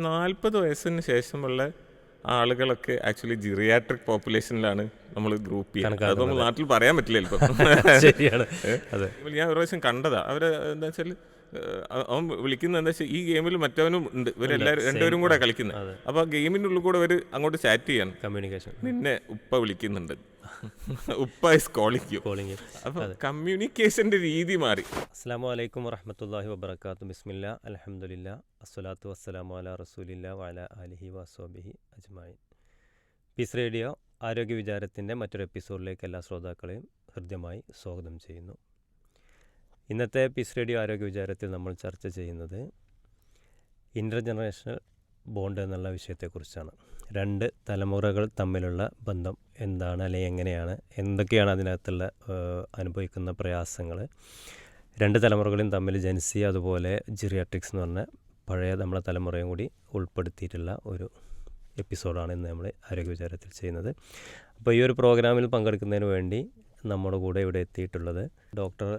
നാൽപ്പത് വയസ്സിന് ശേഷമുള്ള ആളുകളൊക്കെ ആക്ച്വലി ജിറിയാട്രിക് പോപ്പുലേഷനിലാണ് നമ്മൾ ഗ്രൂപ്പ് ചെയ്യുന്നത്. അത് നമ്മൾ നാട്ടിൽ പറയാൻ പറ്റില്ല ഇപ്പം. ശരിയാണ്. അതെ. ഞാൻ ഒരു പ്രാവശ്യം കണ്ടതാ. അവർ എന്താ വെച്ചാൽ അവൻ വിളിക്കുന്നത് എന്താ വെച്ചാൽ ഈ ഗെയിമിൽ മറ്റവനും ഉണ്ട്. ഇവരെല്ലാവരും രണ്ടുപേരും കൂടെ കളിക്കുന്നത് അപ്പോൾ ആ ഗെയിമിന്റെ ഉള്ളിൽ കൂടെ അവർ അങ്ങോട്ട് ചാറ്റ് ചെയ്യാൻ കമ്മ്യൂണിക്കേഷൻ നിന്നെ ഉപ്പ വിളിക്കുന്നുണ്ട്. ഉപ്പ ഇസ് കോളിംഗ് കോളിംഗ് അപ്പൊ കമ്മ്യൂണിക്കേഷന്റെ രീതി മാറി. അസ്സാം വലൈക്കും വറഹമത്തല്ലാഹി വബർക്കാത്തു ബിസ്മില്ല അലഹമുല്ല അസ്സലാത്തു വസ്സലാമു അല റസൂലില്ല വല അലിഹി വസ്വാബിഹി അജ്മായി പീസ് റേഡിയോ ആരോഗ്യ വിചാരത്തിന്റെ മറ്റൊരു എപ്പിസോഡിലേക്ക് എല്ലാ ശ്രോതാക്കളെയും ഹൃദ്യമായി സ്വാഗതം ചെയ്യുന്നു. ഇന്നത്തെ പീസ് റേഡിയോ ആരോഗ്യ വിചാരത്തിൽ നമ്മൾ ചർച്ച ചെയ്യുന്നത് ഇന്റർ ജനറേഷണൽ ബോണ്ട് എന്നുള്ള വിഷയത്തെക്കുറിച്ചാണ്. രണ്ട് തലമുറകൾ തമ്മിലുള്ള ബന്ധം എന്താണ് അല്ലെങ്കിൽ എങ്ങനെയാണ് എന്തൊക്കെയാണ് അതിനകത്തുള്ള അനുഭവിക്കുന്ന പ്രയാസങ്ങൾ രണ്ട് തലമുറകളും തമ്മിൽ ജൻസി അതുപോലെ ജിറിയാട്രിക്സ് എന്ന് പറഞ്ഞ പഴയ നമ്മളെ തലമുറയും കൂടി ഉൾപ്പെടുത്തിയിട്ടുള്ള ഒരു എപ്പിസോഡാണ് ഇന്ന് നമ്മൾ ആരോഗ്യ വിചാരത്തിൽ ചെയ്യുന്നത്. അപ്പോൾ ഈ ഒരു പ്രോഗ്രാമിൽ പങ്കെടുക്കുന്നതിന് വേണ്ടി നമ്മുടെ കൂടെ ഇവിടെ എത്തിയിട്ടുള്ളത് doctor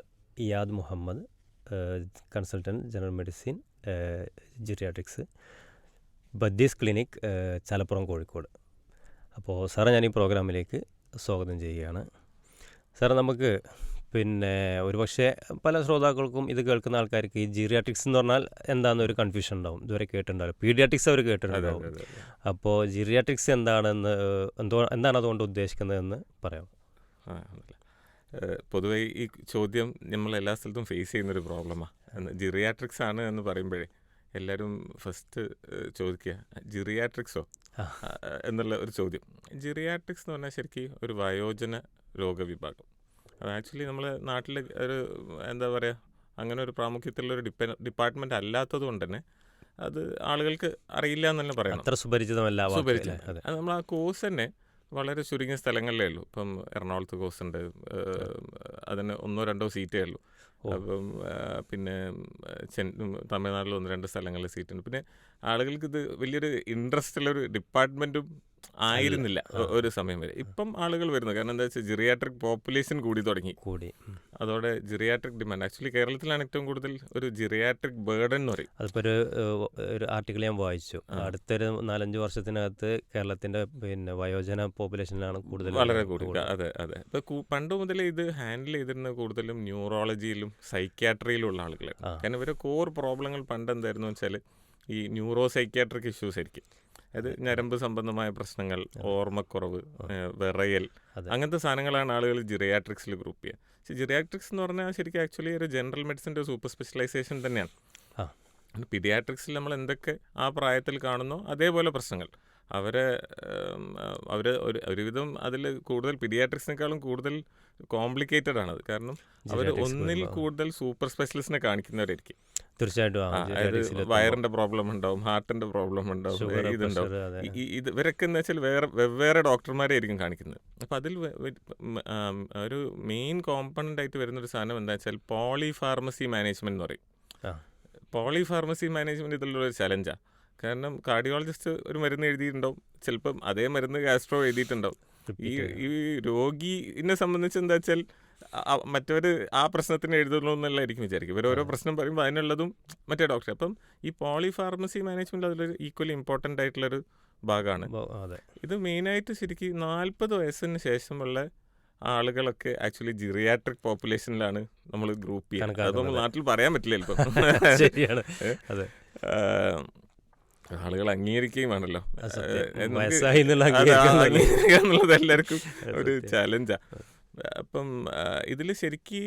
Iyad Muhammad consultant general medicine geriatrics ബദ്ദീസ് clinic Chalappuram Kozhikode. അപ്പോൾ സാറേ ഞാൻ ഈ പ്രോഗ്രാമിലേക്ക് സ്വാഗതം ചെയ്യുകയാണ്. സാറേ നമുക്ക് പിന്നെ ഒരുപക്ഷെ പല ശ്രോതാക്കൾക്കും ഇത് കേൾക്കുന്ന ആൾക്കാർക്ക് ഈ ജീറിയാട്രിക്സ് എന്ന് പറഞ്ഞാൽ എന്താണെന്ന് ഒരു കൺഫ്യൂഷൻ ഉണ്ടാവും. ഇതുവരെ കേട്ടിട്ടുണ്ടാവും പീഡിയാട്രിക്സ് അവർ കേട്ടിട്ടുണ്ടാവും. അപ്പോൾ ജീറിയാട്രിക്സ് എന്താണെന്ന് എന്തോ എന്താണ് അതുകൊണ്ട് ഉദ്ദേശിക്കുന്നതെന്ന് പറയാം പൊതുവെ ഈ ചോദ്യം നമ്മൾ എല്ലാ സ്ഥലത്തും ഫേസ് ചെയ്യുന്ന ഒരു പ്രോബ്ലമാണ് ജിറിയാട്രിക്സ് ആണ് എന്ന് പറയുമ്പോഴേ എല്ലാവരും ഫസ്റ്റ് ചോദിക്കുക ജിറിയാട്രിക്സോ എന്നുള്ള ഒരു ചോദ്യം. ജിറിയാട്രിക്സ് എന്ന് പറഞ്ഞാൽ ശരിക്കും ഒരു വയോജന രോഗവിഭാഗം. അത് ആക്ച്വലി നമ്മൾ നാട്ടിൽ ഒരു എന്താ പറയുക അങ്ങനെ ഒരു പ്രാമുഖ്യത്തിലുള്ള ഒരു ഡിപ്പ ഡിപ്പാർട്ട്മെന്റ് അല്ലാത്തത് കൊണ്ട് തന്നെ അത് ആളുകൾക്ക് അറിയില്ല എന്നല്ല പറയാം പറയണം. അത്ര സുപരിചിതമല്ല സുപരിചിതം. നമ്മൾ ആ കോഴ്സ് തന്നെ വളരെ ചുരുങ്ങിയ സ്ഥലങ്ങളിലേ ഉള്ളൂ. ഇപ്പം എറണാകുളത്ത് കോഴ്സ് ഉണ്ട്. അതിന് ഒന്നോ രണ്ടോ സീറ്റേ ഉള്ളൂ. അപ്പം പിന്നെ ചെ തമിഴ്നാട്ടിൽ ഒന്ന് രണ്ട് സ്ഥലങ്ങളിൽ സീറ്റ് ഉണ്ട് പിന്നെ ആളുകൾക്ക് ഇത് വലിയൊരു ഇൻട്രസ്റ്റ് ഉള്ള ഒരു ഡിപ്പാർട്ട്മെന്റും ആയിരുന്നില്ല. ഒരു സമയം വരെ. ഇപ്പം ആളുകൾ വരുന്നു. കാരണം എന്താ വെച്ചാൽ ജിറിയാട്രിക് പോപ്പുലേഷൻ കൂടി തുടങ്ങി. കൂടി. അതോടെ ജിറിയാട്രിക് ഡിമാൻഡ് ആക്ച്വലി കേരളത്തിലാണ് ഏറ്റവും കൂടുതൽ ഒരു ജിറിയാട്രിക് ബേർഡൻ എന്ന് പറയും. അതിപ്പോൾ ഒരു ഒരു ആർട്ടിക്കിൾ ഞാൻ വായിച്ചു. അടുത്തൊരു നാലഞ്ച് വർഷത്തിനകത്ത് കേരളത്തിന്റെ പിന്നെ വയോജന പോപ്പുലേഷനിലാണ് കൂടുതൽ വളരെ കൂടുതൽ അതെ അതെ. ഇപ്പൊ കു- പണ്ട് മുതലേ ഇത് ഹാൻഡിൽ ചെയ്തിരുന്ന കൂടുതലും ന്യൂറോളജിയിലും സൈക്യാട്രിയിലും ഉള്ള ആളുകളാണ്. കാരണം ഇവരെ കോർ പ്രോബ്ലങ്ങൾ പണ്ട് എന്തായിരുന്നു വെച്ചാൽ ഈ ന്യൂറോ സൈക്യാട്രിക് ഇഷ്യൂസ് ആയിരിക്കും. അത് ഞരമ്പ് സംബന്ധമായ പ്രശ്നങ്ങൾ ഓർമ്മക്കുറവ് വിറയൽ അങ്ങനത്തെ സാധനങ്ങളാണ് ആളുകൾ ജിറിയാട്രിക്സിൽ ഗ്രൂപ്പ് ചെയ്യുക. പക്ഷേ ജിറിയാട്രിക്സ് എന്ന് പറഞ്ഞാൽ ശരിക്കും ആക്ച്വലി ഒരു ജനറൽ മെഡിസിന്റെ സൂപ്പർ സ്പെഷ്യലൈസേഷൻ തന്നെയാണ്. പിഡിയാട്രിക്സിൽ നമ്മൾ എന്തൊക്കെ ആ പ്രായത്തിൽ കാണുന്നോ അതേപോലെ പ്രശ്നങ്ങൾ. അവരെ അവർ ഒരു ഒരുവിധം അതിൽ കൂടുതൽ പിഡിയാട്രിക്സിനേക്കാളും കൂടുതൽ കോംപ്ലിക്കേറ്റഡ് ആണത്. കാരണം അവർ ഒന്നിൽ കൂടുതൽ സൂപ്പർ സ്പെഷ്യലിസ്റ്റിനെ കാണിക്കുന്നവരായിരിക്കും. തീർച്ചയായിട്ടും വയറിന്റെ പ്രോബ്ലം ഉണ്ടാവും ഹാർട്ടിന്റെ പ്രോബ്ലം ഉണ്ടാവും ഇതുണ്ടാവും. ഇത് ഇവരൊക്കെ എന്ന് വെച്ചാൽ വേറെ വെവ്വേറെ ഡോക്ടർമാരെ ആയിരിക്കും കാണിക്കുന്നത്. അപ്പം അതിൽ ഒരു മെയിൻ കോമ്പണന്റ് ആയിട്ട് വരുന്ന ഒരു സാധനം എന്താ വെച്ചാൽ പോളി ഫാർമസി മാനേജ്മെന്റ് എന്ന് പറയും. പോളി ഫാർമസി മാനേജ്മെന്റ് ഇതിലുള്ള ഒരു ചലഞ്ചാണ് കാരണം കാർഡിയോളജിസ്റ്റ് ഒരു മരുന്ന് എഴുതിയിട്ടുണ്ടാവും ചിലപ്പം അതേ മരുന്ന് ഗാസ്ട്രോ എഴുതിയിട്ടുണ്ടാവും. ഈ ഈ രോഗിനെ സംബന്ധിച്ച് എന്താ വെച്ചാൽ മറ്റവർ ആ പ്രശ്നത്തിന് എഴുതുള്ളൂ എന്നുള്ളതായിരിക്കും വിചാരിക്കും ഇവർ ഓരോ പ്രശ്നം പറയുമ്പോൾ അതിനുള്ളതും മറ്റേ ഡോക്ടർ അപ്പം ഈ പോളി ഫാർമസി മാനേജ്മെന്റ് അതിലൊരു ഈക്വലി ഇമ്പോർട്ടന്റ് ആയിട്ടുള്ളൊരു ഭാഗമാണ് അതെ. ഇത് മെയിനായിട്ട് ശരിക്കും നാൽപ്പത് വയസ്സിന് ശേഷമുള്ള ആളുകളൊക്കെ ആക്ച്വലി ജിറിയാട്രിക് പോപ്പുലേഷനിലാണ് നമ്മൾ ഗ്രൂപ്പ് ചെയ്യുന്നത്. അത്. നമ്മൾ നാട്ടിൽ പറയാൻ പറ്റില്ല അതെ. ആളുകൾ അംഗീകരിക്കുകയും. അംഗീകരിക്കുക എന്നുള്ളത് എല്ലാവർക്കും ഒരു ചാലഞ്ചാ അപ്പം ഇതിൽ ശരിക്ക്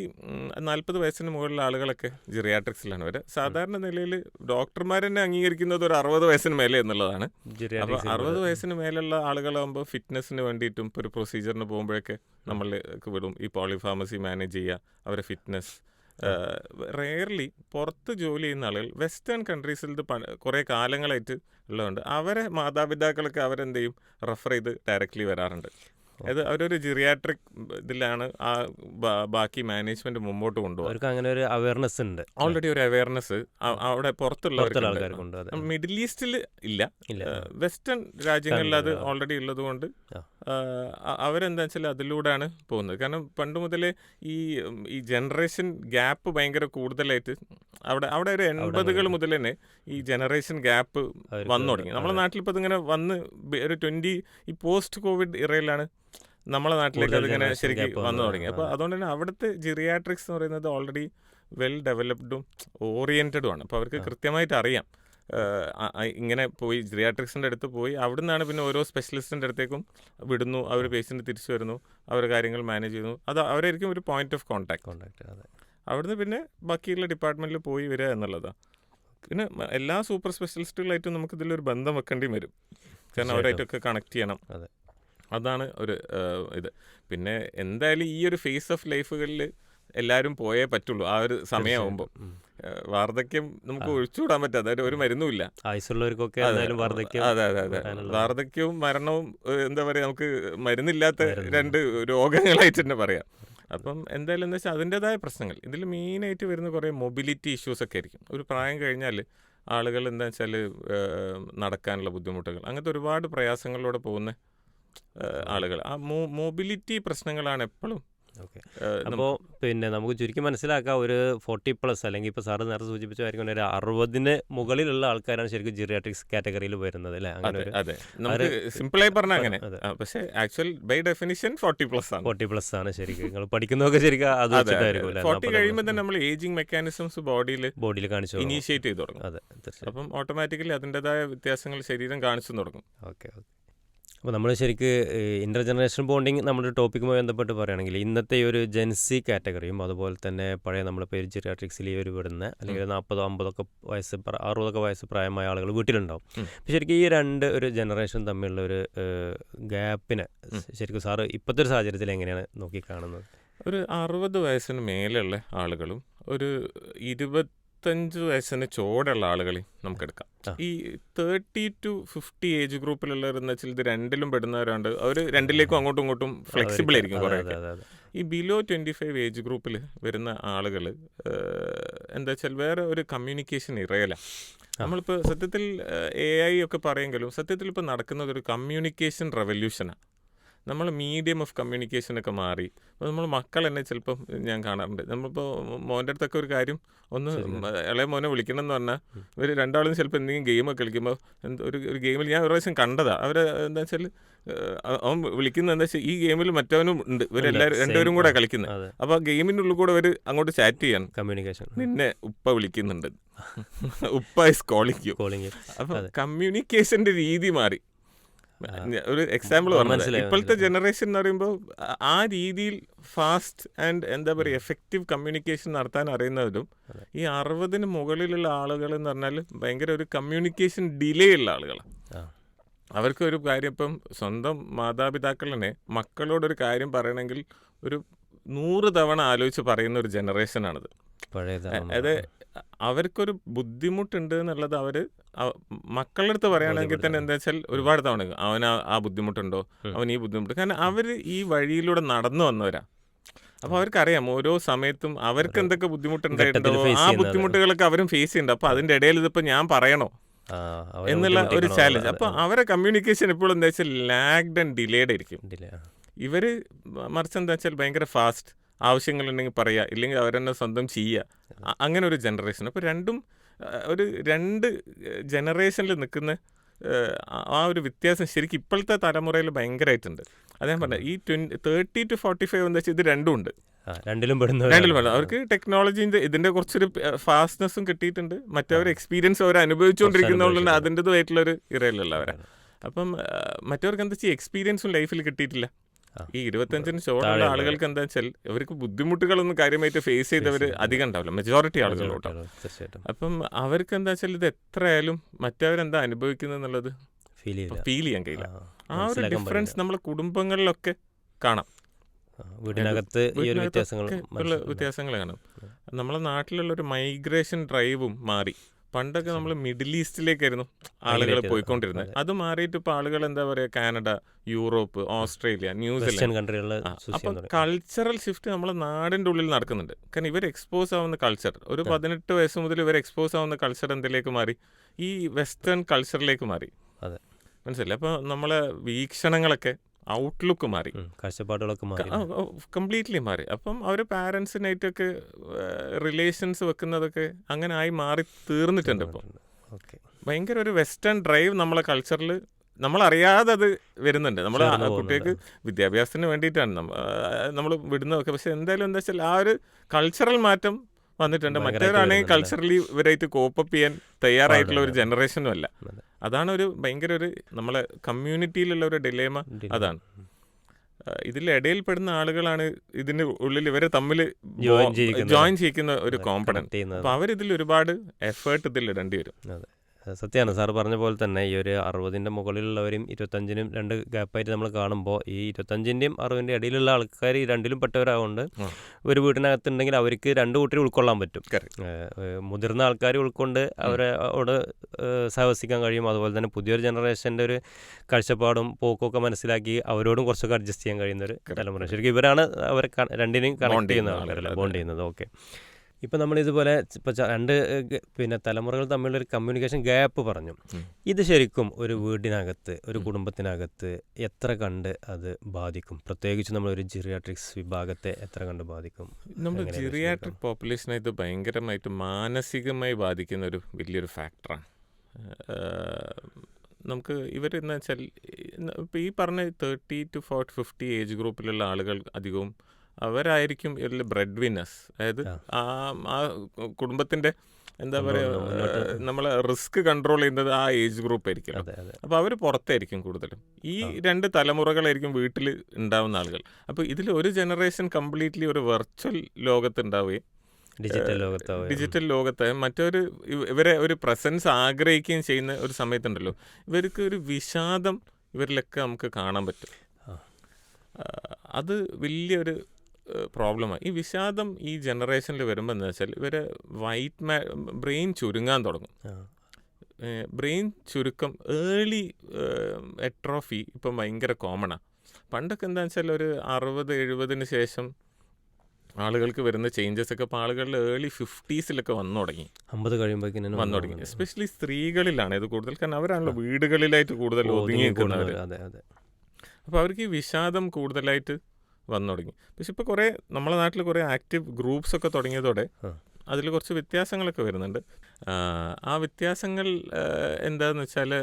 നാൽപ്പത് വയസ്സിന് മുകളിലുള്ള ആളുകളൊക്കെ ജിറിയാട്രിക്സിലാണ് വരെ. സാധാരണ നിലയിൽ ഡോക്ടർമാർ തന്നെ അംഗീകരിക്കുന്നത് ഒരു അറുപത് വയസ്സിന് മേലെ എന്നുള്ളതാണ്. അപ്പോൾ Geriatrics അറുപത് വയസ്സിന് മേലുള്ള ആളുകളാകുമ്പോൾ ഫിറ്റ്നസ്സിന് വേണ്ടിയിട്ടും ഇപ്പോൾ ഒരു പ്രൊസീജിയറിന് പോകുമ്പോഴൊക്കെ നമ്മൾക്ക് വിടും. ഈ പോളിഫാർമസി മാനേജ് ചെയ്യുക അവരെ ഫിറ്റ്നസ് റെയർലി പുറത്ത് ജോലി ചെയ്യുന്ന ആളുകൾ വെസ്റ്റേൺ കൺട്രീസിൽ ഇത് കുറേ കാലങ്ങളായിട്ട് ഉള്ളതുകൊണ്ട് അവരെ മാതാപിതാക്കളൊക്കെ അവരെന്ത് ചെയ്യും? റെഫർ ചെയ്ത് ഡയറക്റ്റ്ലി വരാറുണ്ട്. അത് അവരൊരു ജിറിയാട്രിക് ഇതിലാണ് ആ ബാക്കി മാനേജ്മെന്റ് മുമ്പോട്ട് അവർക്ക് അങ്ങനെ ഒരു അവയർനെസ് ഉണ്ട്. ഓൾറെഡി ഒരു അവയർനെസ് അവിടെ പുറത്തുള്ള മിഡിൽ ഈസ്റ്റിൽ ഇല്ല. വെസ്റ്റേൺ രാജ്യങ്ങളിൽ അത് ഓൾറെഡി ഉള്ളത് കൊണ്ട്. അവരെന്താ വെച്ചാൽ അതിലൂടെയാണ് പോകുന്നത്. കാരണം പണ്ട് മുതലേ ഈ ഈ ജനറേഷൻ ഗ്യാപ്പ് ഭയങ്കര കൂടുതലായിട്ട് അവിടെ അവിടെ ഒരു എൺപതുകൾ മുതൽ തന്നെ ഈ ജനറേഷൻ ഗ്യാപ്പ് വന്നു തുടങ്ങി. നമ്മുടെ നാട്ടിൽ ഇപ്പോൾ ഇതിങ്ങനെ വന്ന് ഒരു ട്വന്റി ഈ പോസ്റ്റ് കോവിഡ് ഇറയിലാണ് നമ്മളെ നാട്ടിലേക്ക് അതിങ്ങനെ ശരിക്കും വന്നു തുടങ്ങി. അപ്പോൾ അതുകൊണ്ട് തന്നെ അവിടുത്തെ ജിറിയാട്രിക്സ് എന്ന് പറയുന്നത് ഓൾറെഡി വെൽ ഡെവലപ്ഡും ഓറിയന്റഡും ആണ്. അപ്പോൾ അവർക്ക് കൃത്യമായിട്ട് അറിയാം. ഇങ്ങനെ പോയി ജിറിയാട്രിക്സിന്റെ അടുത്ത് പോയി അവിടെ നിന്നാണ് പിന്നെ ഓരോ സ്പെഷ്യലിസ്റ്റിന്റെ അടുത്തേക്കും വിടുന്നു. അവർ പേഷ്യന്റ് തിരിച്ചു വരുന്നു. അവർ കാര്യങ്ങൾ മാനേജ് ചെയ്യുന്നു. അത് അവരായിരിക്കും ഒരു പോയിന്റ് ഓഫ് കോൺടാക്ട് കോണ്ടാക്ട് അതെ. അവിടുന്ന് പിന്നെ ബാക്കിയുള്ള ഡിപ്പാർട്ട്മെന്റിൽ പോയി വരിക എന്നുള്ളതാണ് പിന്നെ എല്ലാ സൂപ്പർ സ്പെഷ്യലിസ്റ്റുകളായിട്ടും നമുക്കിതിലൊരു ബന്ധം വെക്കേണ്ടി വരും. കാരണം അവരായിട്ടൊക്കെ കണക്ട് ചെയ്യണം. അതെ. അതാണ് ഒരു ഇത്. പിന്നെ എന്തായാലും ഈ ഒരു ഫേസ് ഓഫ് ലൈഫുകളിൽ എല്ലാവരും പോയേ പറ്റുള്ളൂ. ആ ഒരു സമയമാകുമ്പോൾ. വാർദ്ധക്യം നമുക്ക് ഒഴിച്ചുകൂടാൻ പറ്റാതെ അതായത് ഒരു മരുന്നുമില്ല ആയുസുള്ളവർക്കൊക്കെ അതെ. അതെ അതെ വാർദ്ധക്യവും മരണവും എന്താ പറയുക നമുക്ക് മരുന്നില്ലാത്ത രണ്ട് രോഗങ്ങളായിട്ട് തന്നെ പറയാം. അപ്പം എന്തായാലും എന്താ വെച്ചാൽ അതിന്റെതായ പ്രശ്നങ്ങൾ. ഇതിൽ മെയിനായിട്ട് വരുന്ന കുറേ മൊബിലിറ്റി ഇഷ്യൂസ് ഒക്കെ ആയിരിക്കും. ഒരു പ്രായം കഴിഞ്ഞാൽ ആളുകൾ എന്താ വെച്ചാൽ നടക്കാനുള്ള ബുദ്ധിമുട്ടുകൾ. അങ്ങനത്തെ ഒരുപാട് പ്രയാസങ്ങളിലൂടെ പോകുന്ന ആളുകൾ. ആ മൊബിലിറ്റി പ്രശ്നങ്ങളാണ് എപ്പോഴും ഓക്കെ. അപ്പോൾ പിന്നെ നമുക്ക് ചുരുക്കി മനസ്സിലാക്കാം ഒരു ഫോർട്ടി പ്ലസ് അല്ലെങ്കിൽ ഇപ്പോൾ സാറ് നേരത്തെ സൂചിപ്പിച്ചായിരിക്കും ഒരു അറുപതിന് മുകളിലുള്ള ആൾക്കാരാണ് ശരിക്കും ജിറിയാട്രിക്സ് കാറ്റഗറിയിൽ വരുന്നത് അല്ലേ? അങ്ങനെ അതെ നമുക്ക് സിമ്പിളായി പറഞ്ഞാൽ അങ്ങനെ. പക്ഷെ actual by definition forty plus ആണ്. ഫോർട്ടി പ്ലസ് ആണ് ശരിക്കും. നിങ്ങൾ പഠിക്കുന്നതൊക്കെ ശരിക്കും അത് വെച്ചിട്ടായിരിക്കും അല്ലേ? ഫോർട്ടി കഴിയുമ്പോൾ തന്നെ നമ്മൾ ഏജിങ് മെക്കാനിസംസ് ബോഡിയിൽ ബോഡിയിൽ കാണിച്ചു. ഇനീഷ്യേറ്റ് ചെയ്ത് തുടങ്ങും. അതെ അപ്പം ഓട്ടോമാറ്റിക്കലി അതിന്റെതായ വ്യത്യാസങ്ങൾ ശരീരം കാണിച്ചു തുടങ്ങും. Okay okay. അപ്പോൾ നമ്മൾ ശരിക്ക് ഇന്റർ ജനറേഷൻ ബോണ്ടിങ് നമ്മുടെ ടോപ്പിക്കുമായി ബന്ധപ്പെട്ട് പറയുകയാണെങ്കിൽ ഇന്നത്തെ ഒരു ജെൻസി കാറ്റഗറിയും അതുപോലെ തന്നെ പഴയ നമ്മളിപ്പോൾ ഒരു ജിറിയാട്രിക്സിൽ ഈ ഒരു വിടുന്ന അല്ലെങ്കിൽ നാൽപ്പതോ അമ്പതൊക്കെ വയസ്സ് അറുപതൊക്കെ വയസ്സ് പ്രായമായ ആളുകൾ വീട്ടിലുണ്ടാവും. അപ്പോൾ ശരിക്കും ഈ രണ്ട് ഒരു ജനറേഷൻ തമ്മിലുള്ള ഒരു ഗ്യാപ്പിനെ ശരിക്കും സാറ് ഇപ്പോഴത്തെ ഒരു സാഹചര്യത്തിൽ എങ്ങനെയാണ് നോക്കി കാണുന്നത് ഒരു അറുപത് വയസ്സിന് മേലെയുള്ള ആളുകളും ഒരു ഇരുപത്തഞ്ച് വയസ്സിന് ചോടുള്ള ആളുകളെ നമുക്കെടുക്കാം. ഈ തേർട്ടി ടു ഫിഫ്റ്റി ഏജ് ഗ്രൂപ്പിലുള്ളവരെന്ന് വെച്ചാൽ ഇത് രണ്ടിലും പെടുന്നവരുണ്ട് അവർ രണ്ടിലേക്കും അങ്ങോട്ടും ഇങ്ങോട്ടും ഫ്ലെക്സിബിൾ ആയിരിക്കും കുറേ. ഈ ബിലോ ട്വന്റി ഫൈവ് ഏജ് ഗ്രൂപ്പിൽ വരുന്ന ആളുകൾ എന്താ വെച്ചാൽ വേറെ ഒരു കമ്മ്യൂണിക്കേഷൻ ഇറയല നമ്മളിപ്പോൾ സത്യത്തിൽ എ ഐ ഒക്കെ പറയുമെങ്കിലും സത്യത്തിൽ ഇപ്പോൾ നടക്കുന്നത് ഒരു കമ്മ്യൂണിക്കേഷൻ റെവല്യൂഷനാണ് നമ്മൾ മീഡിയം ഓഫ് കമ്മ്യൂണിക്കേഷനൊക്കെ മാറി. അപ്പോൾ നമ്മൾ മക്കൾ തന്നെ ചിലപ്പം ഞാൻ കാണാറുണ്ട്. നമ്മളിപ്പോൾ മോന്റെ അടുത്തൊക്കെ ഒരു കാര്യം ഒന്ന് ഇളയ മോനെ വിളിക്കണം എന്ന് പറഞ്ഞാൽ ഇവർ രണ്ടാളും ചിലപ്പോൾ എന്തെങ്കിലും ഗെയിമൊക്കെ കളിക്കുമ്പോൾ എന്തോ ഒരു ഒരു ഗെയിമിൽ ഞാൻ ഒരു പ്രാവശ്യം കണ്ടതാണ് അവർ എന്താ വെച്ചാൽ അവൻ വിളിക്കുന്നത് എന്താ വെച്ചാൽ ഈ ഗെയിമിൽ മറ്റവനും ഉണ്ട്. ഇവരെല്ലാവരും രണ്ടുപേരും കൂടെ കളിക്കുന്നത് അപ്പോൾ ആ ഗെയിമിന്റെ ഉള്ളിൽ കൂടെ അവർ അങ്ങോട്ട് ചാറ്റ് ചെയ്യാൻ കമ്മ്യൂണിക്കേഷൻ നിന്നെ ഉപ്പ വിളിക്കുന്നുണ്ട്. ഉപ്പ ഇസ് കോളിംഗ് യു കോളിങ് അപ്പൊ കമ്മ്യൂണിക്കേഷന്റെ രീതി മാറി. ഒരു എക്സാമ്പിൾ പറഞ്ഞത്. ഇപ്പോഴത്തെ ജനറേഷൻ എന്ന് പറയുമ്പോൾ ആ- രീതിയിൽ ഫാസ്റ്റ് ആൻഡ് എന്താ പറയുക എഫക്റ്റീവ് കമ്മ്യൂണിക്കേഷൻ നടത്താൻ അറിയുന്നവരും ഈ അറുപതിന് മുകളിലുള്ള ആളുകൾ എന്ന് പറഞ്ഞാൽ ഭയങ്കര ഒരു കമ്മ്യൂണിക്കേഷൻ ഡിലേ ഉള്ള ആളുകളാണ് അവർക്ക് ഒരു കാര്യം ഇപ്പം സ്വന്തം മാതാപിതാക്കൾ തന്നെ മക്കളോടൊരു കാര്യം പറയണമെങ്കിൽ ഒരു നൂറ് തവണ ആലോചിച്ച് പറയുന്ന ഒരു ജനറേഷനാണിത് അത് അവർക്കൊരു ബുദ്ധിമുട്ടുണ്ട് എന്നുള്ളത് അവർ മക്കളുടെ അടുത്ത് പറയുകയാണെങ്കിൽ തന്നെ എന്താ വെച്ചാൽ ഒരുപാട് തവണ അവൻ ആ- ബുദ്ധിമുട്ടുണ്ടോ? അവൻ ഈ ബുദ്ധിമുട്ട്. കാരണം അവർ ഈ വഴിയിലൂടെ നടന്നു വന്നവരാ. അപ്പൊ അവർക്കറിയാം ഓരോ സമയത്തും അവർക്ക് എന്തൊക്കെ ബുദ്ധിമുട്ടുണ്ടായിട്ടുണ്ടോ ആ ബുദ്ധിമുട്ടുകളൊക്കെ അവരും ഫേസ് ചെയ്യുന്നുണ്ട്. അപ്പൊ അതിന്റെ ഇടയിൽ ഇതിപ്പോ ഞാൻ പറയണോ? എന്നുള്ള ഒരു ചാലഞ്ച്. അപ്പൊ അവരെ കമ്മ്യൂണിക്കേഷൻ എപ്പോഴും എന്താ വെച്ചാൽ ലാഗ്ഡ് ആൻഡ് ഡിലേഡ് ആയിരിക്കും ഇവർ മറിച്ച് എന്താ വെച്ചാൽ ഭയങ്കര ഫാസ്റ്റ് ആവശ്യങ്ങളുണ്ടെങ്കിൽ പറയുക ഇല്ലെങ്കിൽ അവരെന്നെ സ്വന്തം ചെയ്യുക. അങ്ങനെ ഒരു ജനറേഷൻ. അപ്പോൾ രണ്ടും ഒരു രണ്ട് ജനറേഷനിൽ നിൽക്കുന്ന ആ- ഒരു വ്യത്യാസം ശരിക്കും ഇപ്പോഴത്തെ തലമുറയിൽ ഭയങ്കരമായിട്ടുണ്ട് അത് ഞാൻ പറഞ്ഞത് ഈ twenty thirty to forty five എന്താ വെച്ചാൽ ഇത് രണ്ടും ഉണ്ട്. രണ്ടിലും പെടുന്നു രണ്ടിലും പെടുന്നു അവർക്ക് ടെക്നോളജീന്റെ ഇതിന്റെ കുറച്ചൊരു ഫാസ്റ്റ്നെസ്സും കിട്ടിയിട്ടുണ്ട്. മറ്റവർ എക്സ്പീരിയൻസ് അവർ അനുഭവിച്ചുകൊണ്ടിരിക്കുന്നതുകൊണ്ട് അതിന്റെതുമായിട്ടുള്ളൊരു ഇറയിലുള്ളവരാണ് അപ്പം മറ്റവർക്ക് എന്താ വെച്ചാൽ എക്സ്പീരിയൻസും ലൈഫിൽ കിട്ടിയിട്ടില്ല. ഈ ഇരുപത്തഞ്ചിന് ചോറുള്ള ആളുകൾക്ക് എന്താ വെച്ചാൽ അവർക്ക് ബുദ്ധിമുട്ടുകളൊന്നും കാര്യമായിട്ട് ഫേസ് ചെയ്തവർ അധികം ഉണ്ടാവില്ല മെജോറിറ്റി ആളുകളോട്ടോ അപ്പം അവർക്ക് എന്താ വെച്ചാൽ ഇത് എത്രയായാലും മറ്റവരെന്താ അനുഭവിക്കുന്നത് എന്നുള്ളത് ഫീൽ ചെയ്യാൻ കഴിയില്ല. ആ, ഒരു ഡിഫറൻസ് നമ്മളെ കുടുംബങ്ങളിലൊക്കെ കാണാം. വീടിനകത്ത് വ്യത്യാസങ്ങൾ വ്യത്യാസങ്ങൾ കാണാം. നമ്മളെ നാട്ടിലുള്ള ഒരു മൈഗ്രേഷൻ ഡ്രൈവും മാറി. പണ്ടൊക്കെ നമ്മൾ മിഡിൽ ഈസ്റ്റിലേക്കായിരുന്നു ആളുകൾ പോയിക്കൊണ്ടിരുന്നത്. അത്. മാറിയിട്ട് ഇപ്പോൾ ആളുകൾ എന്താ പറയുക Canada Europe Australia New Zealand അപ്പൊ കൾച്ചറൽ ഷിഫ്റ്റ് നമ്മളെ നാടിന്റെ ഉള്ളിൽ നടക്കുന്നുണ്ട്. കാരണം ഇവർ എക്സ്പോസ് ആവുന്ന കൾച്ചർ ഒരു പതിനെട്ട് വയസ്സ് മുതൽ ഇവർ എക്സ്പോസ് ആവുന്ന കൾച്ചർ എന്തിലേക്ക് മാറി? ഈ വെസ്റ്റേൺ കൾച്ചറിലേക്ക് മാറി. മനസ്സിലായി അപ്പോൾ നമ്മളെ വീക്ഷണങ്ങളൊക്കെ ഔട്ട്ലുക്ക് മാറി. കാഴ്ചപ്പാടുകളൊക്കെ മാറി കംപ്ലീറ്റ്ലി മാറി. അപ്പം അവർ പാരൻസിനായിട്ടൊക്കെ റിലേഷൻസ് വെക്കുന്നതൊക്കെ അങ്ങനെ ആയി മാറി തീർന്നിട്ടുണ്ട് ഇപ്പം. ഓക്കെ. ഭയങ്കര ഒരു വെസ്റ്റേൺ ഡ്രൈവ് നമ്മളെ കൾച്ചറിൽ നമ്മളറിയാതെ അത് വരുന്നുണ്ട്. നമ്മൾ ആ കുട്ടികൾക്ക് വിദ്യാഭ്യാസത്തിന് വേണ്ടിയിട്ടാണ് നമ്മൾ വിടുന്നതൊക്കെ. പക്ഷെ എന്തായാലും എന്താ വെച്ചാൽ ആ ഒരു കൾച്ചറൽ മാറ്റം വന്നിട്ടുണ്ട്. മറ്റവരാണെങ്കിൽ കൾച്ചറലി ഇവരായിട്ട് കോപ്പ് ചെയ്യാൻ തയ്യാറായിട്ടുള്ള ഒരു. ജനറേഷനും അല്ല. അതാണ് ഒരു ഭയങ്കര ഒരു നമ്മളെ കമ്മ്യൂണിറ്റിയിലുള്ള ഒരു ഡിലേമ. അതാണ്. ഇതിൽ ഇടയിൽപ്പെടുന്ന ആളുകളാണ് ഇതിന് ഉള്ളിൽ ഇവരെ തമ്മിൽ ജോയിൻ ചെയ്യിക്കുന്ന ഒരു കോമ്പണന്റ് അപ്പൊ അവരിതിൽ ഒരുപാട് എഫേർട്ട് ഇതിൽ ഇടേണ്ടി വരും സത്യമാണ് സാർ പറഞ്ഞ പോലെ തന്നെ ഈ ഒരു അറുപതിന്റെ മുകളിലുള്ളവരും ഇരുപത്തഞ്ചിനും രണ്ട് ഗ്യാപ്പായിട്ട് നമ്മൾ കാണുമ്പോൾ ഈ ഇരുപത്തഞ്ചിന്റെയും അറുപതിന്റെ ഇടയിലുള്ള ആൾക്കാർ ഈ രണ്ടിലും പെട്ടവരാകൊണ്ട്. ഒരു വീട്ടിനകത്തുണ്ടെങ്കിൽ അവർക്ക് രണ്ട് കൂട്ടരെ ഉൾക്കൊള്ളാൻ പറ്റും. മുതിർന്ന ആൾക്കാർ ഉൾക്കൊണ്ട് അവരെ അവിടെ സഹവസിക്കാൻ കഴിയും. അതുപോലെ തന്നെ പുതിയൊരു ജനറേഷന്റെ ഒരു കാഴ്ചപ്പാടും പോക്കൊക്കെ മനസ്സിലാക്കി അവരോടും കുറച്ചൊക്കെ അഡ്ജസ്റ്റ് ചെയ്യാൻ കഴിയുന്ന ഒരു തലമുറ. ശരിക്കും ഇവരാണ് അവരെ രണ്ടിനെയും കണക്ട് ചെയ്യുന്ന ആൾക്കാരല്ലേ? ബോണ്ട് ചെയ്യുന്നത്. ഓക്കെ. ഇപ്പം നമ്മൾ ഇതുപോലെ ഇപ്പോൾ രണ്ട് പിന്നെ തലമുറകൾ തമ്മിലുള്ള ഒരു കമ്മ്യൂണിക്കേഷൻ ഗ്യാപ്പ് പറഞ്ഞു. ഇത് ശരിക്കും ഒരു വീടിനകത്ത് ഒരു കുടുംബത്തിനകത്ത് എത്ര കണ്ട് അത് ബാധിക്കും? പ്രത്യേകിച്ച് നമ്മൾ ഒരു ജിറിയാട്രിക്സ് വിഭാഗത്തെ എത്ര കണ്ട് ബാധിക്കും? നമ്മുടെ ജിറിയാട്രിക് പോപ്പുലേഷനെ ഇത് ഭയങ്കരമായിട്ട് മാനസികമായി ബാധിക്കുന്ന ഒരു വലിയൊരു ഫാക്ടറാണ് നമുക്ക് ഇവർ എന്ന് വെച്ചാൽ ഇപ്പോൾ ഈ പറഞ്ഞ thirty to forty fifty age ഗ്രൂപ്പിലുള്ള ആളുകൾ അധികവും അവരായിരിക്കും ഇതിൽ ബ്രെഡ് വിന്നേഴ്സ് അതായത് ആ. ആ കുടുംബത്തിന്റെ എന്താ പറയുക നമ്മൾ റിസ്ക് കൺട്രോൾ ചെയ്യുന്നത് ആ ഏജ് ഗ്രൂപ്പ് ആയിരിക്കും. അപ്പോൾ അവർ പുറത്തായിരിക്കും കൂടുതലും. ഈ രണ്ട് തലമുറകളായിരിക്കും വീട്ടിൽ ഉണ്ടാവുന്ന ആളുകൾ. അപ്പോൾ ഇതിൽ ഒരു ജനറേഷൻ കംപ്ലീറ്റ്ലി ഒരു വെർച്വൽ ലോകത്ത് ഉണ്ടാവുകയും ഡിജിറ്റൽ ലോകത്ത് ഡിജിറ്റൽ ലോകത്ത് മറ്റൊരു ഇവ- ഇവരെ ഒരു പ്രസൻസ് ആഗ്രഹിക്കുകയും ചെയ്യുന്ന ഒരു സമയത്തുണ്ടല്ലോ. ഇവർക്ക് ഒരു വിഷാദം ഇവരിലൊക്കെ നമുക്ക് കാണാൻ പറ്റും. അത് വലിയൊരു പ്രോബ്ലമാണ് ഈ വിഷാദം ഈ ജനറേഷനിൽ വരുമ്പോൾ എന്താ വെച്ചാൽ ഇവർ വൈറ്റ് മാ ബ്രെയിൻ ചുരുങ്ങാൻ തുടങ്ങും. ബ്രെയിൻ ചുരുക്കം ഏർലി എട്രോഫി ഇപ്പം ഭയങ്കര കോമണാണ് പണ്ടൊക്കെ എന്താ വെച്ചാൽ ഒരു അറുപത് എഴുപതിന് ശേഷം ആളുകൾക്ക് വരുന്ന ചേഞ്ചസ് ഒക്കെ ഇപ്പോൾ ആളുകളിൽ ഏർലി ഫിഫ്റ്റീസിലൊക്കെ വന്നു തുടങ്ങി. അമ്പത് കഴിയുമ്പോഴേക്കും വന്നു തുടങ്ങി. എസ്പെഷ്യലി സ്ത്രീകളിലാണ് ഇത് കൂടുതൽ. കാരണം അവരാണല്ലോ വീടുകളിലായിട്ട് കൂടുതൽ ഒതുങ്ങി നിൽക്കുന്നവർ അപ്പോൾ അവർക്ക് ഈ വിഷാദം കൂടുതലായിട്ട് വന്നു തുടങ്ങി. പക്ഷെ ഇപ്പോൾ കുറേ നമ്മളെ നാട്ടിൽ കുറേ ആക്റ്റീവ് ഗ്രൂപ്പ്സ് ഒക്കെ തുടങ്ങിയതോടെ. അതിൽ കുറച്ച് വ്യത്യാസങ്ങളൊക്കെ വരുന്നുണ്ട്. ആ, വ്യത്യാസങ്ങൾ എന്താന്ന് വെച്ചാൽ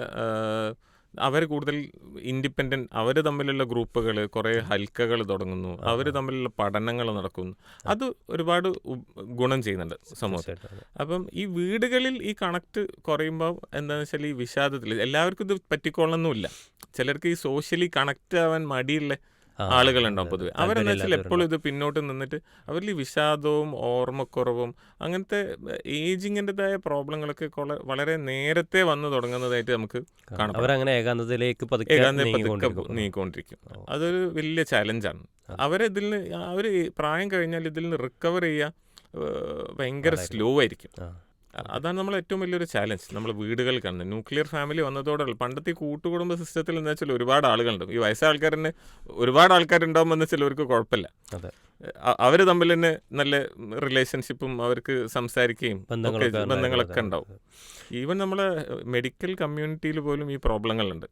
അവർ കൂടുതൽ ഇൻഡിപെൻഡന്റ് അവർ തമ്മിലുള്ള ഗ്രൂപ്പുകൾ കുറേ ഹൽക്കകൾ തുടങ്ങുന്നു. അവർ തമ്മിലുള്ള പഠനങ്ങൾ നടക്കുന്നു. അത് ഒരുപാട് ഗുണം ചെയ്യുന്നുണ്ട് സമൂഹത്തിൽ. അപ്പം ഈ വീടുകളിൽ ഈ കണക്ട് കുറയുമ്പോൾ എന്താണെന്ന് വെച്ചാൽ ഈ വിഷാദത്തിൽ എല്ലാവർക്കും ഇത് പറ്റിക്കൊള്ളണമെന്നില്ല ചിലർക്ക് ഈ സോഷ്യലി കണക്റ്റ് ആവാൻ മടിയുള്ള ആളുകളുണ്ടാവും പൊതുവെ. അവരെന്ന് വെച്ചാൽ എപ്പോഴും ഇത് പിന്നോട്ട് നിന്നിട്ട് അവരിൽ വിഷാദവും ഓർമ്മക്കുറവും അങ്ങനത്തെ ഏജിങ്ങിന്റെതായ പ്രോബ്ലങ്ങളൊക്കെ വളരെ നേരത്തെ വന്നു തുടങ്ങുന്നതായിട്ട് നമുക്ക് കാണാം അവരങ്ങനെ ഏകാന്തതയിലേക്ക് നീങ്ങിക്കൊണ്ടിരിക്കും. അതൊരു വലിയ ചാലഞ്ചാണ്. അവരിതിൽ നിന്ന് അവർ പ്രായം കഴിഞ്ഞാൽ ഇതിൽ നിന്ന് റിക്കവർ ചെയ്യുക ഭയങ്കര സ്ലോ ആയിരിക്കും. അതാണ് നമ്മൾ ഏറ്റവും വലിയൊരു ചാലഞ്ച് നമ്മൾ വീടുകൾ കാണുന്നത് ന്യൂക്ലിയർ ഫാമിലി വന്നതോടെ പണ്ടത്തെ കൂട്ടുകുടുംബ സിസ്റ്റത്തിൽ എന്ന് വെച്ചാൽ ഒരുപാട് ആളുകളുണ്ട്. ഈ വയസ്സായ ആൾക്കാർ തന്നെ ഒരുപാട് ആൾക്കാരുണ്ടാകുമ്പോൾ എന്ന് വെച്ചാൽ അവർക്ക് കുഴപ്പമില്ല. അവർ തമ്മിൽ തന്നെ നല്ല റിലേഷൻഷിപ്പും അവർക്ക് സംസാരിക്കുകയും ബന്ധങ്ങളൊക്കെ ഉണ്ടാവും. ഈവൻ നമ്മളെ മെഡിക്കൽ കമ്മ്യൂണിറ്റിയിൽ പോലും ഈ പ്രോബ്ലങ്ങളുണ്ട്.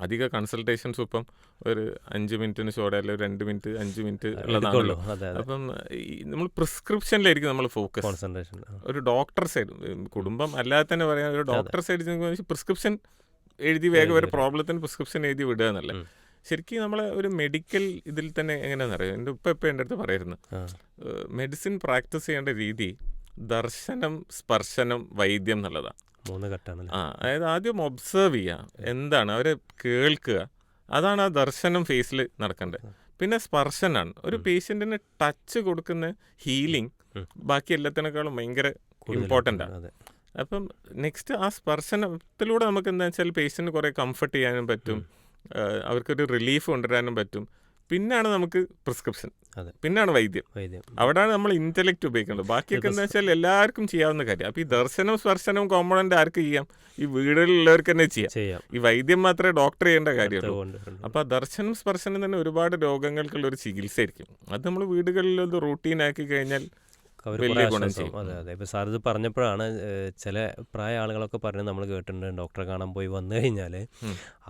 അധിക കൺസൾട്ടേഷൻസ് ഇപ്പം ഒരു അഞ്ച് മിനിറ്റിന് ഷോർട്ട് അല്ലെങ്കിൽ രണ്ട് മിനിറ്റ് അഞ്ച് മിനിറ്റ്. ഉള്ളതാണല്ലോ അപ്പം നമ്മൾ പ്രിസ്ക്രിപ്ഷനിലായിരിക്കും നമ്മൾ ഫോക്കസ് കോൺസെൻട്രേഷൻ ഒരു ഡോക്ടർ സൈഡ് കുടുംബം അല്ലാതെ തന്നെ പറയാം ഒരു ഡോക്ടർ സൈഡ് പ്രിസ്ക്രിപ്ഷൻ എഴുതി വേഗം ഒരു പ്രോബ്ലത്തിന് പ്രിസ്ക്രിപ്ഷൻ എഴുതി വിടുക എന്നല്ല. ശരിക്കും നമ്മൾ ഒരു മെഡിക്കൽ ഇതിൽ തന്നെ എങ്ങനെയാണെന്ന് അറിയാം? എന്റെ ഉപ്പ എപ്പോൾ എന്റെ അടുത്ത് പറയുന്നത് മെഡിസിൻ പ്രാക്ടീസ് ചെയ്യേണ്ട രീതി ദർശനം സ്പർശനം വൈദ്യം എന്നുള്ളതാണ് മൂന്ന് ഘട്ടമാണ് ആ അതായത് ആദ്യം ഒബ്സർവ് ചെയ്യുക എന്താണ്? അവരെ കേൾക്കുക. അതാണ് ആ ദർശനം ഫേസിൽ നടക്കേണ്ടത് പിന്നെ സ്പർശനാണ്. ഒരു പേഷ്യന്റിന് ടച്ച് കൊടുക്കുന്ന ഹീലിംഗ് ബാക്കി എല്ലാത്തിനേക്കാളും ഭയങ്കര ഇമ്പോർട്ടന്റ് ആണ് അപ്പം നെക്സ്റ്റ് ആ സ്പർശനത്തിലൂടെ നമുക്ക് എന്താ വെച്ചാൽ പേഷ്യന്റ് കുറേ കംഫർട്ട് ചെയ്യാനും പറ്റും. അവർക്കൊരു റിലീഫ് കൊണ്ടുവരാനും പറ്റും. പിന്നാണ് നമുക്ക് പ്രിസ്ക്രിപ്ഷൻ. പിന്നാണ് വൈദ്യം. അവിടെയാണ് നമ്മൾ ഇന്റലക്ട് ഉപയോഗിക്കുന്നത്. ബാക്കിയൊക്കെ എന്താ വെച്ചാൽ എല്ലാവർക്കും ചെയ്യാവുന്ന കാര്യം. അപ്പൊ ഈ ദർശനം സ്പർശനവും കോമ്പണന്റ് ആർക്ക് ചെയ്യാം? ഈ വീടുകളിലുള്ളവർക്ക് തന്നെ ചെയ്യാം. ഈ വൈദ്യം മാത്രമേ ഡോക്ടർ ചെയ്യേണ്ട കാര്യമുള്ളൂ. അപ്പൊ ദർശനം സ്പർശനം തന്നെ ഒരുപാട് രോഗങ്ങൾക്കുള്ള ഒരു ചികിത്സയായിരിക്കും. അത് നമ്മൾ വീടുകളിൽ ഒന്ന് റൂട്ടീൻ ആക്കി കഴിഞ്ഞാൽ വലിയ ഗുണം ചെയ്യും. അതെ അതെ. ഇപ്പോൾ സാർ ഇത് പറഞ്ഞപ്പോഴാണ് ചില പ്രായ ആളുകളൊക്കെ പറഞ്ഞ് നമ്മൾ കേട്ടിട്ടുണ്ട് ഡോക്ടറെ കാണാൻ പോയി വന്നു കഴിഞ്ഞാൽ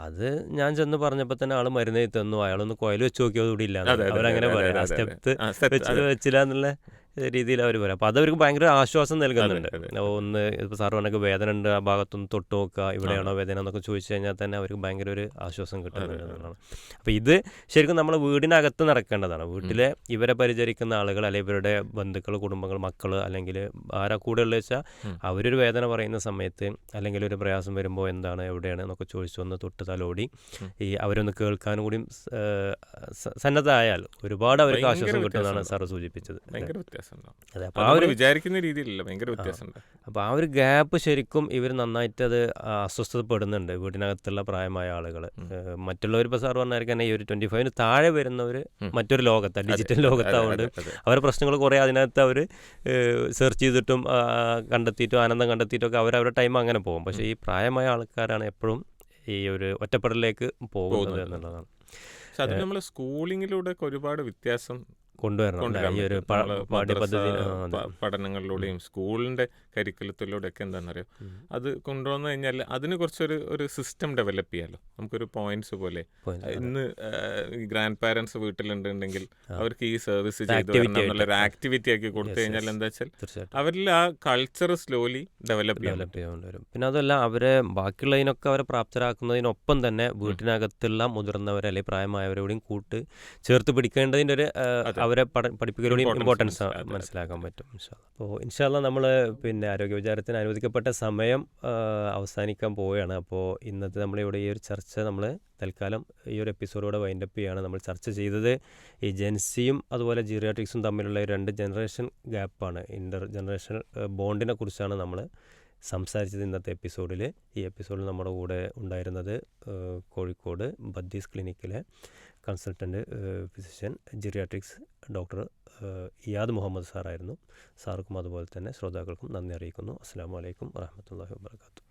അത് ഞാൻ ചെന്ന് പറഞ്ഞപ്പോൾ തന്നെ ആൾ മരുന്ന് തന്നു. അയാളൊന്ന് കോയിൽ വെച്ച് നോക്കിയതുകൂടി ഇല്ല അവരങ്ങനെ പറയാം ആ. സ്റ്റെപ്പ്. വെച്ചില്ല എന്നുള്ള രീതിയിൽ അവർ വരാം. അപ്പോൾ അതവർക്ക് ഭയങ്കര ആശ്വാസം നൽകുന്നുണ്ട്. ഒന്ന് ഇപ്പോൾ സാർ പറഞ്ഞ വേദന ഉണ്ട് ആ ഭാഗത്തൊന്ന് തൊട്ട് നോക്കുക. ഇവിടെയാണോ വേദന എന്നൊക്കെ ചോദിച്ചു കഴിഞ്ഞാൽ തന്നെ അവർക്ക് ഭയങ്കര ഒരു ആശ്വാസം കിട്ടുന്നുണ്ട് എന്നുള്ളതാണ്. അപ്പോൾ ഇത് ശരിക്കും നമ്മൾ വീടിനകത്ത് നടക്കേണ്ടതാണ്. വീട്ടിലെ ഇവരെ പരിചരിക്കുന്ന ആളുകൾ അല്ലെങ്കിൽ ഇവരുടെ ബന്ധുക്കൾ കുടുംബങ്ങൾ മക്കൾ അല്ലെങ്കിൽ ആരാ കൂടെ ഉള്ളത് വെച്ചാൽ. അവരൊരു വേദന പറയുന്ന സമയത്ത് അല്ലെങ്കിൽ ഒരു പ്രയാസം വരുമ്പോൾ എന്താണ് എവിടെയാണ് എന്നൊക്കെ ചോദിച്ചു ഒന്ന് തൊട്ട് തലോടി. ഈ അവരൊന്ന് കേൾക്കാനും കൂടി സന്നദ്ധമായാൽ ഒരുപാട് അവർക്ക് ആശ്വാസം കിട്ടുമെന്നാണ് സാറ് സൂചിപ്പിച്ചത്. വ്യത്യാസം ആ ഒരു വിചാരിക്കുന്ന രീതിയിലല്ല ഭയങ്കര അപ്പോൾ ആ ഒരു ഗ്യാപ്പ് ശരിക്കും ഇവർ നന്നായിട്ട് അത് അസ്വസ്ഥതപ്പെടുന്നുണ്ട് വീടിനകത്തുള്ള പ്രായമായ ആളുകൾ. മറ്റുള്ളവർ ഇപ്പോൾ സാർ പറഞ്ഞായിരിക്കും ഈ ഒരു ട്വന്റി ഫൈവിന് താഴെ വരുന്നവർ. മറ്റൊരു ലോകത്താണ് ഡിജിറ്റൽ ലോകത്താവുകൊണ്ട്. അവരുടെ പ്രശ്നങ്ങൾ കുറേ അതിനകത്ത് അവർ സെർച്ച് ചെയ്തിട്ടും കണ്ടെത്തിയിട്ടും ആനന്ദം കണ്ടെത്തിയിട്ടും ഒക്കെ അവരവരുടെ ടൈം അങ്ങനെ പോകും പക്ഷേ ഈ പ്രായമായ ആൾക്കാരാണ് എപ്പോഴും ഈ ഒരു ഒറ്റപ്പെടലിലേക്ക് പോകുന്നത് പോകുന്നത്. എന്നുള്ളതാണ് പക്ഷെ അത് നമ്മൾ സ്കൂളിങ്ങിലൂടെ ഒരുപാട് വ്യത്യാസം കൊണ്ടുവരണം ഈ ഒരു പഠനങ്ങളിലൂടെയും സ്കൂളിന്റെ കരിക്കുലത്തിലൂടെ ഒക്കെ എന്താണെന്നറിയോ. അത് കൊണ്ടുവന്നു കഴിഞ്ഞാൽ അതിന് കുറച്ചൊരു ഒരു സിസ്റ്റം ഡെവലപ്പ് ചെയ്യാലോ. നമുക്കൊരു പോയിന്റ്സ് പോലെ. ഇന്ന് ഗ്രാൻഡ് പാരന്റ്സ് വീട്ടിലുണ്ടെങ്കിൽ അവർക്ക് ഈ സർവീസ് ചെയ്തു എന്നുള്ള ഒരു ആക്ടിവിറ്റി ആക്കി കൊടുത്തു കഴിഞ്ഞാൽ എന്താ വെച്ചാൽ അവരിൽ ആ കൾച്ചർ സ്ലോലി ഡെവലപ്പ് ഡെവലപ്പ് വരും. പിന്നെ അതല്ല അവരെ ബാക്കിയുള്ളതിനൊക്കെ അവരെ പ്രാപ്തരാക്കുന്നതിനൊപ്പം തന്നെ വീട്ടിനകത്തുള്ള മുതിർന്നവരെ അല്ലെങ്കിൽ പ്രായമായവരോടും കൂട്ട് ചേർത്ത് പിടിക്കേണ്ടതിന്റെ ഒരു അതെ. അവരെ പഠ Importance ഇമ്പോർട്ടൻസ്. മനസ്സിലാക്കാൻ പറ്റും അപ്പോൾ ഇൻഷാല്ല നമ്മൾ പിന്നെ ആരോഗ്യ വിചാരത്തിന് അനുവദിക്കപ്പെട്ട സമയം അവസാനിക്കാൻ പോവുകയാണ്. അപ്പോൾ ഇന്നത്തെ നമ്മളിവിടെ ഈ ഒരു ചർച്ച നമ്മൾ തൽക്കാലം ഈ ഒരു എപ്പിസോഡോടെ വൈൻഡപ്പ് ചെയ്യുകയാണ് നമ്മൾ ചർച്ച ചെയ്തത്. ഈ ജെൻസിയും അതുപോലെ ജീറിയാട്രിക്സും തമ്മിലുള്ള രണ്ട് ജനറേഷൻ ഗ്യാപ്പാണ് ഇന്റർ ജനറേഷൻ ബോണ്ടിനെ കുറിച്ചാണ് നമ്മൾ സംസാരിച്ചത് ഇന്നത്തെ എപ്പിസോഡിൽ ഈ എപ്പിസോഡിൽ നമ്മുടെ കൂടെ ഉണ്ടായിരുന്നത് കോഴിക്കോട് ബദ്ദീസ് ക്ലിനിക്കിലെ consultant physician geriatrics doctor Iyad Muhammad സാറായിരുന്നു. സാർക്കും അതുപോലെ തന്നെ ശ്രോതാക്കൾക്കും നന്ദി അറിയിക്കുന്നു. അസ്സാം വലൈക്കും വാഹമത്തല്ലാഹി വാബർക്കാത്തു